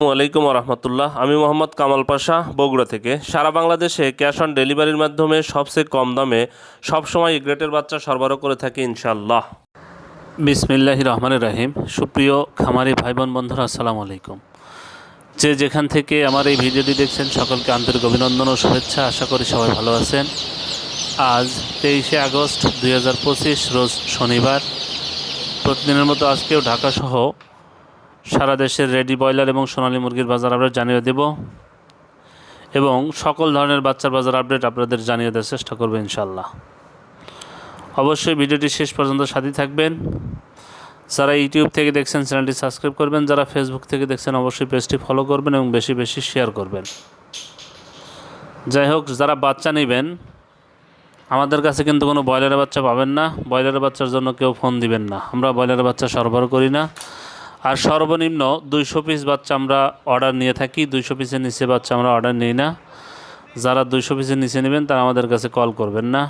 আলাইকুম রহমতুল্লাহ। আমি মোহাম্মদ কামাল পাশা, বগুড়া থেকে। সারা বাংলাদেশে ক্যাশ অন ডেলিভারির মাধ্যমে সবচেয়ে কম দামে সবসময় গ্রেটের বাচ্চা সরবরাহ করে থাকি ইনশাল্লাহ বিসমিল্লাহ রহমান রাহিম। সুপ্রিয় খামারি ভাই বোন বন্ধুরা, আসসালামু আলাইকুম। যে যেখান থেকে আমার এই ভিডিওটি দেখছেন, সকলকে আন্তরিক অভিনন্দন ও শুভেচ্ছা। আশা করি সবাই ভালো আছেন। আজ তেইশে আগস্ট দুই হাজার পঁচিশ, রোজ শনিবার। প্রতিদিনের মতো আজকেও ঢাকাসহ সারা দেশের রেডি ব্রয়লার এবং সোনালী মুরগির বাজার আপডেট জানিয়ে দেব। এবং সকল ধরনের বাচ্চার বাজার আপডেট আপনাদের জানিয়ে দেওয়ার চেষ্টা করব ইনশাল্লাহ অবশ্যই ভিডিওটি শেষ পর্যন্ত সাথে থাকবেন। যারা ইউটিউব থেকে দেখছেন, চ্যানেলটি সাবস্ক্রাইব করবেন। যারা ফেসবুক থেকে দেখছেন, অবশ্যই পেজটি ফলো করবেন এবং বেশি বেশি শেয়ার করবেন। যাই হোক, যারা বাচ্চা নেবেন, আমাদের কাছে কিন্তু কোনো ব্রয়লারের বাচ্চা পাবেন না। ব্রয়লারের বাচ্চার জন্য কেউ ফোন দিবেন না। আমরা ব্রয়লারের বাচ্চা সরবরাহ করি না। আর সর্বনিম্ন দুইশো পিস বাচ্চা আমরা অর্ডার নিয়ে থাকি। দুইশো পিসের নিচে বাচ্চা আমরা অর্ডার নিই না। যারা দুইশো পিসের নিচে নেবেন, তারা আমাদের কাছে কল করবেন না।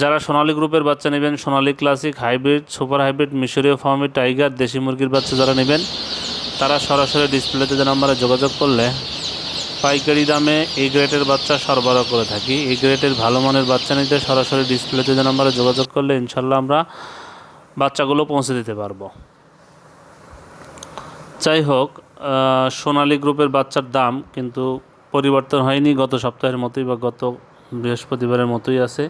যারা সোনালী গ্রুপের বাচ্চা নেবেন, Sonali classic hybrid super hybrid মিশরীয় ফার্মি টাইগার দেশি মুরগির বাচ্চা যারা নেবেন, তারা সরাসরি ডিসপ্লেতে যে নাম্বারে যোগাযোগ করলে পাইকারি দামে এই গ্রেটের বাচ্চা সরবরাহ করে থাকি। এই গ্রেটের ভালো মানের বাচ্চা নিতে সরাসরি ডিসপ্লেতে যে নাম্বারে যোগাযোগ করলে ইনশাল্লাহ আমরা বাচ্চাগুলো পৌঁছে দিতে পারব। যাই হোক সোনালী গ্রুপের বাচ্চার দাম কিন্তু পরিবর্তন হয়নি। গত সপ্তাহের মতোই বা গত বৃহস্পতিবারের মতোই আছে।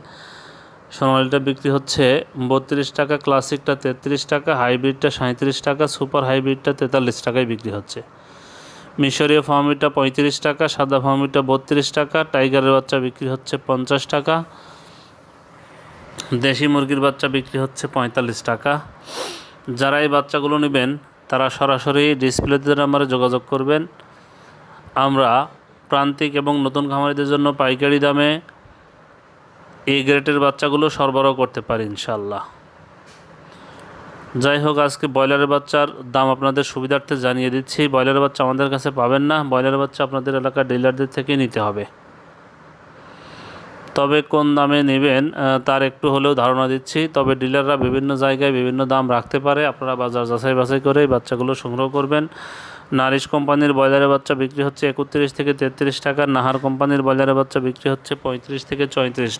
সোনালিটা বিক্রি হচ্ছে বত্রিশ টাকা, ক্লাসিকটা তেত্রিশ টাকা, হাইব্রিডটা সাঁত্রিশ টাকা, সুপার হাইব্রিডটা তেতাল্লিশ টাকায় বিক্রি হচ্ছে। মিশরীয় ফার্মিটা পঁয়ত্রিশ টাকা, সাদা ফার্মিটা বত্রিশ টাকা, টাইগারের বাচ্চা বিক্রি হচ্ছে পঞ্চাশ টাকা, দেশি মুরগির বাচ্চা বিক্রি হচ্ছে পঁয়তাল্লিশ টাকা। যারা এই বাচ্চাগুলো নেবেন তারা সরাসরি ডিসপ্লেতে নাম্বারে যোগাযোগ করবেন। আমরা প্রান্তিক এবং নতুন খামারিদের জন্য পাইকারি দামে এই গ্রেটের বাচ্চাগুলো সরবরাহ করতে পারি ইনশাল্লাহ যাই হোক, আজকে ব্রয়লারের বাচ্চার দাম আপনাদের সুবিধার্থে জানিয়ে দিচ্ছি। ব্রয়লারের বাচ্চা আমাদের কাছে পাবেন না। ব্রয়লারের বাচ্চা আপনাদের এলাকার ডিলারদের থেকে নিতে হবে। তবে কোন দামে নেবেন তার একটু হলেও ধারণা দিচ্ছি। তবে ডিলাররা বিভিন্ন জায়গায় বিভিন্ন দাম রাখতে পারে। আপনারা বাজার যাচাই বাছাই করে বাচ্চাগুলো সংগ্রহ করবেন। নারিশ কোম্পানির ব্রয়লারের বাচ্চা বিক্রি হচ্ছে একত্রিশ থেকে তেত্রিশ টাকা। নাহার কোম্পানির ব্রয়লারের বাচ্চা বিক্রি হচ্ছে পঁয়ত্রিশ থেকে চৌত্রিশ,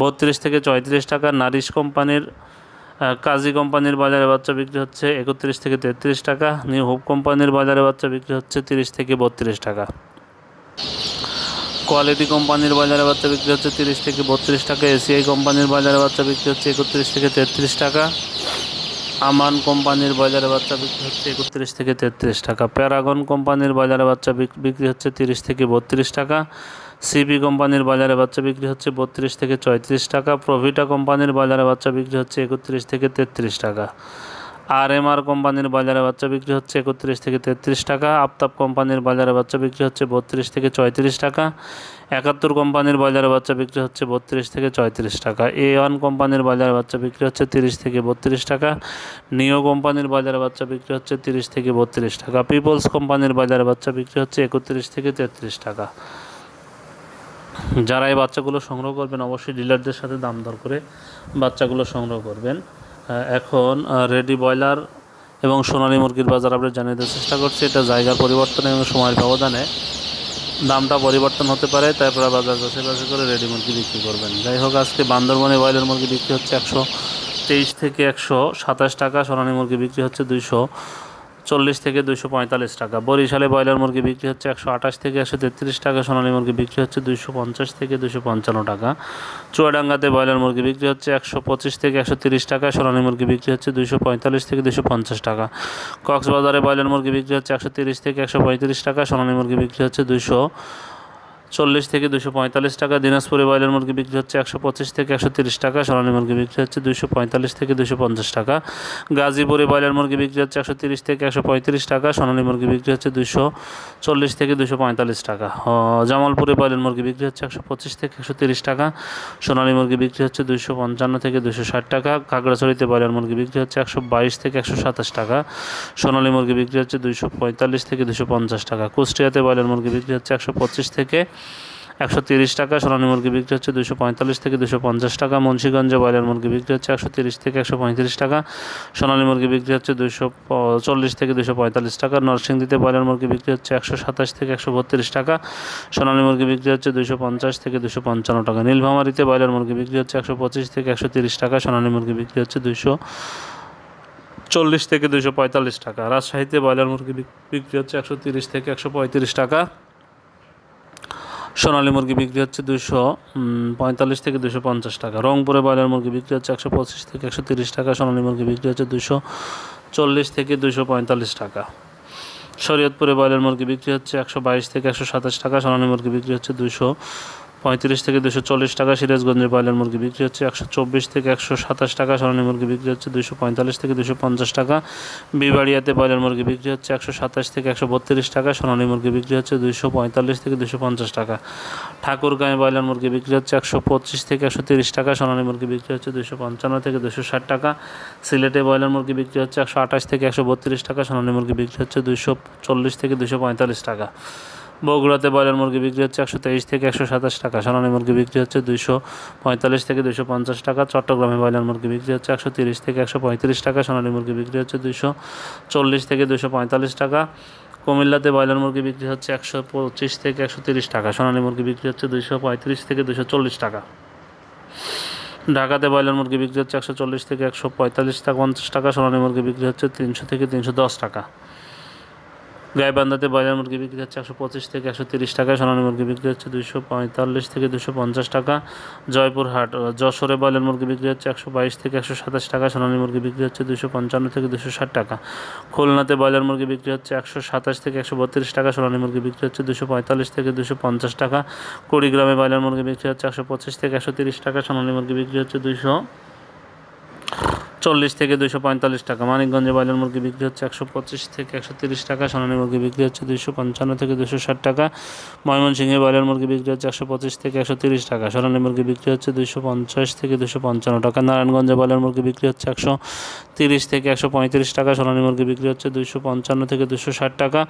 বত্রিশ থেকে চৌত্রিশ টাকা। নারিশ কোম্পানির কাজী কোম্পানির বাজারে বাচ্চা বিক্রি হচ্ছে একত্রিশ থেকে তেত্রিশ টাকা। নিউ হোপ কোম্পানির বাজারে বাচ্চা বিক্রি হচ্ছে তিরিশ থেকে বত্রিশ টাকা। কোয়ালিটি কোম্পানির বাজারে বাচ্চা বিক্রি হচ্ছে তিরিশ থেকে বত্রিশ টাকা, এসিআই কোম্পানির বাজারে বাচ্চা বিক্রি হচ্ছে একত্রিশ থেকে তেত্রিশ টাকা, আমান কোম্পানির বাজারে বাচ্চা বিক্রি হচ্ছে একত্রিশ থেকে তেত্রিশ টাকা, প্যারাগন কোম্পানির বাজারে বাচ্চা বিক- বিক্রি হচ্ছে তিরিশ থেকে বত্রিশ টাকা সিপি কোম্পানির বাজারে বাচ্চা বিক্রি হচ্ছে বত্রিশ থেকে চৌত্রিশ টাকা, প্রভিটা কোম্পানির বাজারে বাচ্চা বিক্রি হচ্ছে একত্রিশ থেকে তেত্রিশ টাকা। আর এম আর কোম্পানির বাজারে বাচ্চা বিক্রি হচ্ছে একত্রিশ থেকে তেত্রিশ টাকা। আফতাব কোম্পানির বাজারে বাচ্চা বিক্রি হচ্ছে বত্রিশ থেকে চৌত্রিশ টাকা। একাত্তর কোম্পানির বাজারে বাচ্চা বিক্রি হচ্ছে বত্রিশ থেকে চৌত্রিশ টাকা। এ ওয়ান কোম্পানির বাজারে বাচ্চা বিক্রি হচ্ছে তিরিশ থেকে বত্রিশ টাকা। নিও কোম্পানির বাজারে বাচ্চা বিক্রি হচ্ছে তিরিশ থেকে বত্রিশ টাকা। পিপলস কোম্পানির বাজারে বাচ্চা বিক্রি হচ্ছে একত্রিশ থেকে তেত্রিশ টাকা। যারা এই বাচ্চাগুলো সংগ্রহ করবেন, অবশ্যই ডিলারদের সাথে দাম দর করে বাচ্চাগুলো সংগ্রহ করবেন। এখন রেডি ব্রয়লার এবং সোনালী মুরগির বাজার আপনি জানিয়ে দেওয়ার চেষ্টা করছি। এটা জায়গার পরিবর্তন এবং সময়ের ব্যবধানে দামটা পরিবর্তন হতে পারে, তাই আপনারা বাজার যাচাই বাছাই করে রেডি মুরগি বিক্রি করবেন। যাই হোক, আজকে বান্দরবনে ব্রয়লার মুরগি বিক্রি হচ্ছে একশো তেইশ থেকে একশো সাতাশ টাকা, সোনালি মুরগি বিক্রি হচ্ছে দুইশো চল্লিশ থেকে দুইশো পঁয়তাল্লিশ টাকা। বরিশালে ব্রয়লার মুরগি বিক্রি হচ্ছে একশো আঠাশ থেকে একশো তেত্রিশ টাকা। সোনালী মুরগি বিক্রি হচ্ছে দুশো পঞ্চাশ থেকে দুশো পঞ্চান্ন টাকা। চুয়াডাঙ্গাতে ব্রয়লার মুরগি বিক্রি হচ্ছে একশো পঁচিশ থেকে একশো তিরিশ টাকা। সোনালী মুরগি বিক্রি হচ্ছে দুশো পঁয়তাল্লিশ থেকে দুশো পঞ্চাশ টাকা। কক্সবাজারে ব্রয়লার মুরগি বিক্রি হচ্ছে একশো তিরিশ থেকে একশো পঁয়ত্রিশ টাকা। সোনালী মুরগি বিক্রি হচ্ছে দুইশো চল্লিশ থেকে দুশো পঁয়তাল্লিশ টাকা। দিনাজপুরে ব্রয়লার মুরগি বিক্রি হচ্ছে একশো পঁচিশ থেকে একশো তিরিশ টাকা। সোনালী মুরগি বিক্রি হচ্ছে দুশো পঁয়তাল্লিশ থেকে দুশো পঞ্চাশ টাকা। গাজীপুরে ব্রয়লার মুরগি বিক্রি হচ্ছে একশো তিরিশ থেকে একশো পঁয়ত্রিশ টাকা। সোনালী মুরগি বিক্রি হচ্ছে দুশো চল্লিশ থেকে দুশো পঁয়তাল্লিশ টাকা। জামালপুরে ব্রয়লার মুরগি বিক্রি হচ্ছে একশো পঁচিশ থেকে একশো তিরিশ টাকা। সোনালী মুরগি বিক্রি হচ্ছে দুশো পঞ্চান্ন থেকে দুশো ষাট টাকা। খাগড়াছড়িতে ব্রয়লার মুরগি বিক্রি হচ্ছে একশো বাইশ থেকে একশো সাতাশ টাকা। সোনালী মুরগি বিক্রি হচ্ছে দুশো পঁয়তাল্লিশ থেকে দুশো পঞ্চাশ টাকা। কুষ্টিয়াতে ব্রয়লার মুরগি বিক্রি হচ্ছে একশো পঁচিশ থেকে একশো তিরিশ টাকা, সোনালী মুরগি বিক্রি হচ্ছে দুশো পঁয়তাল্লিশ থেকে দুশো পঞ্চাশ টাকা, মুন্সিগঞ্জে ব্রয়লার মুরগি বিক্রি হচ্ছে একশো তিরিশ থেকে একশো পঁয়ত্রিশ টাকা, সোনালী মুরগি বিক্রি হচ্ছে দুশো চল্লিশ থেকে দুশো পঁয়তাল্লিশ টাকা, নরসিংদীতে ব্রয়লার মুরগি বিক্রি হচ্ছে একশো সাতাশ থেকে একশো বত্রিশ টাকা, সোনালী মুরগি বিক্রি হচ্ছে দুশো পঞ্চাশ থেকে দুশো পঞ্চান্ন টাকা নীলভামারিতে ব্রয়লার মুরগি বিক্রি হচ্ছে একশো পঁচিশ থেকে একশো তিরিশ টাকা, সোনালী মুরগি বিক্রি হচ্ছে দুশো চল্লিশ থেকে দুশো পঁয়তাল্লিশ টাকা, রাজশাহীতে ব্রয়লার মুরগি বিক্রি হচ্ছে একশো তিরিশ থেকে একশো পঁয়ত্রিশ টাকা সোনালী মুরগি বিক্রি হচ্ছে দুশো পঁয়তাল্লিশ থেকে দুশো পঞ্চাশ টাকা। রংপুরে ব্রয়লার মুরগি বিক্রি হচ্ছে একশো পঁচিশ থেকে একশো তিরিশ টাকা। সোনালী মুরগি বিক্রি হচ্ছে দুশো চল্লিশ থেকে দুশো পঁয়তাল্লিশ টাকা। শরীয়তপুরে ব্রয়লার মুরগি বিক্রি হচ্ছে একশো বাইশ থেকে একশো সাতাশ টাকা। সোনালী মুরগি বিক্রি হচ্ছে দুশো পঁয়ত্রিশ থেকে দুশো চল্লিশ টাকা সিরাজগঞ্জে ব্রয়লার মুরগি বিক্রি হচ্ছে, একশো চব্বিশ থেকে একশো সাতাশ টাকা সোনালী মুরগি বিক্রি হচ্ছে, দুশো পঁয়তাল্লিশ থেকে দুশো পঞ্চাশ টাকা। বিবাড়িয়াতে ব্রয়লার মুরগি বিক্রি হচ্ছে, একশো সাতাশ থেকে একশো বত্রিশ টাকা সোনালী মুরগি বিক্রি হচ্ছে, দুশো পঁয়তাল্লিশ থেকে দুশো পঞ্চাশ টাকা। ঠাকুরগাঁয়ে ব্রয়লার মুরগি বিক্রি হচ্ছে, একশো পঁচিশ থেকে একশো তিরিশ টাকা সোনালী মুরগি বিক্রি হচ্ছে, দুশো পঞ্চান্ন থেকে দুশো ষাট টাকা। সিলেটে ব্রয়লার মুরগি বিক্রি হচ্ছে, একশো আঠাশ থেকে একশো বত্রিশ টাকা সোনালী মুরগি বিক্রি হচ্ছে, দুশো চল্লিশ থেকে দুশো পঁয়তাল্লিশ টাকা। বগুড়াতে ব্রয়লার মুরগি বিক্রি হচ্ছে একশো তেইশ থেকে একশো সাতাশ টাকা। সোনালী মুরগি বিক্রি হচ্ছে দুশো পঁয়তাল্লিশ থেকে দুশো পঞ্চাশ টাকা। চট্টগ্রামে ব্রয়লার মুরগি বিক্রি হচ্ছে একশো তিরিশ থেকে একশো পঁয়ত্রিশ টাকা। সোনালী মুরগি বিক্রি হচ্ছে দুশো চল্লিশ থেকে দুশো পঁয়তাল্লিশ টাকা। কুমিল্লাতে ব্রয়লার মুরগি বিক্রি হচ্ছে একশো পঁচিশ থেকে একশো তিরিশ টাকা। সোনালী মুরগি বিক্রি হচ্ছে দুশো পঁয়ত্রিশ থেকে দুশো চল্লিশ টাকা। ঢাকাতে ব্রয়লার মুরগি বিক্রি হচ্ছে একশো চল্লিশ থেকে একশো পঁয়তাল্লিশ টাকা, পঞ্চাশ টাকা। সোনালী মুরগি বিক্রি হচ্ছে তিনশো থেকে তিনশো দশ টাকা। গাইবান্ধাতে ব্রয়লার মুরগি বিক্রি হচ্ছে একশো পঁচিশ থেকে একশো তিরিশ টাকা, সোনালী মুরগি বিক্রি হচ্ছে দুশো পঁয়তাল্লিশ থেকে দুশো পঞ্চাশ টাকা, জয়পুরহাট যশোরে ব্রয়লার মুরগি বিক্রি হচ্ছে একশো বাইশ থেকে একশো সাতাশ টাকা, সোনালী মুরগি বিক্রি হচ্ছে দুশো পঞ্চান্ন থেকে দুশো ষাট টাকা। খুলনাতে ব্রয়লার মুরগি বিক্রি হচ্ছে একশো সাতাশ থেকে একশো বত্রিশ টাকা, সোনালী মুরগি বিক্রি হচ্ছে দুশো পঁয়তাল্লিশ থেকে দুশো পঞ্চাশ টাকা। কুড়িগ্রামে ব্রয়লার মুরগি বিক্রি হচ্ছে একশো পঁচিশ থেকে একশো তিরিশ টাকা, সোনালী মুরগি বিক্রি হচ্ছে দুশো চল্লিশ থেকে দুশো পঁয়তাল্লিশ টাকা। মানিকগঞ্জে ব্রয়লার মুরগি বিক্রি হচ্ছে একশো পঁচিশ থেকে একশো তিরিশ টাকা, সোনালী মুরগি বিক্রি হচ্ছে দুশো পঞ্চান্ন থেকে দুশো ষাট টাকা, ময়মনসিংহে ব্রয়লার মুরগি বিক্রি হচ্ছে একশো পঁচিশ থেকে একশো তিরিশ টাকা, সোনালী মুরগি বিক্রি হচ্ছে দুশো পঞ্চাশ থেকে দুশো পঞ্চান্ন টাকা, নারায়ণগঞ্জে ব্রয়লার মুরগি বিক্রি হচ্ছে একশো তিরিশ থেকে একশো পঁয়ত্রিশ টাকা, সোনালী মুরগি বিক্রি হচ্ছে দুশো পঞ্চান্ন থেকে দুশো ষাট টাকা,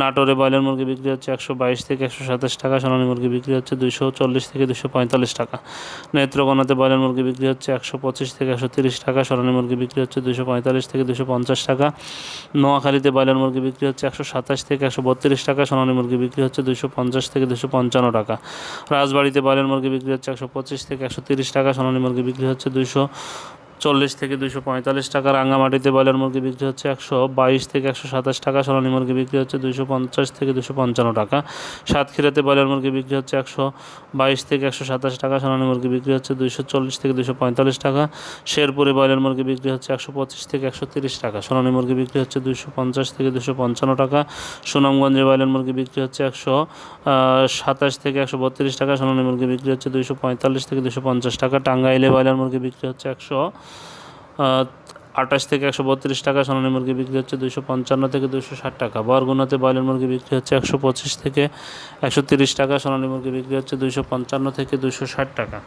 নাটোরে ব্রয়লার মুরগি বিক্রি হচ্ছে একশো বাইশ থেকে একশো সাতাশ টাকা, সোনালী মুরগি বিক্রি হচ্ছে দুশো চল্লিশ থেকে দুশো পঁয়তাল্লিশ টাকা, নেত্রকোনাতে ব্রয়লার মুরগি বিক্রি হচ্ছে একশো পঁচিশ থেকে একশো তিরিশ টাকা, সোনালী মুরগি বিক্রি হচ্ছে দুশো পঁয়তাল্লিশ থেকে দুশো পঞ্চাশ টাকা। নোয়াখালীতে ব্রয়লার মুরগি বিক্রি হচ্ছে একশো সাতাশ থেকে একশো বত্রিশ টাকা। সোনালী মুরগি বিক্রি হচ্ছে দুশো পঞ্চাশ থেকে দুশো পঞ্চান্ন টাকা। রাজবাড়িতে ব্রয়লার মুরগি বিক্রি হচ্ছে একশো পঁচিশ থেকে একশো তিরিশ টাকা। সোনালী মুরগি বিক্রি হচ্ছে দুশো চল্লিশ থেকে দুশো পঁয়তাল্লিশ টাকা রাঙ্গামাটিতে ব্রয়লার মুরগি বিক্রি হচ্ছে একশো বাইশ থেকে একশো সাতাশ টাকা, সোনালী মুরগি বিক্রি হচ্ছে দুশো পঞ্চাশ থেকে দুশো পঞ্চান্ন টাকা। সাতক্ষীরাতে ব্রয়লার মুরগি বিক্রি হচ্ছে একশো বাইশ থেকে একশো সাতাশ টাকা, সোনালী মুরগি বিক্রি হচ্ছে দুশো চল্লিশ থেকে দুশো পঁয়তাল্লিশ টাকা। শেরপুরে ব্রয়লার মুরগি বিক্রি হচ্ছে একশো পঁচিশ থেকে একশো তিরিশ টাকা, সোনালী মুরগি বিক্রি হচ্ছে দুশো পঞ্চাশ থেকে দুশো পঞ্চান্ন টাকা। সুনামগঞ্জে ব্রয়লার মুরগি বিক্রি হচ্ছে একশো সাতাশ থেকে একশো বত্রিশ টাকা, সোনালী মুরগি বিক্রি হচ্ছে দুশো পঁয়তাল্লিশ থেকে দুশো পঞ্চাশ টাকা। টাঙ্গাইলে ব্রয়লার মুরগি বিক্রি হচ্ছে একশো আঠাশ থেকে একশো বত্রিশ টাকা সোনালী মুরগি বিক্রি হচ্ছে দুশো পঞ্চান্ন থেকে দুশো ষাট টাকা। বরগুনাতে ব্রয়লার মুরগি বিক্রি হচ্ছে একশো পঁচিশ থেকে একশো তিরিশ টাকা, সোনালী মুরগি বিক্রি হচ্ছে দুশো পঞ্চান্ন থেকে দুশো ষাট টাকা।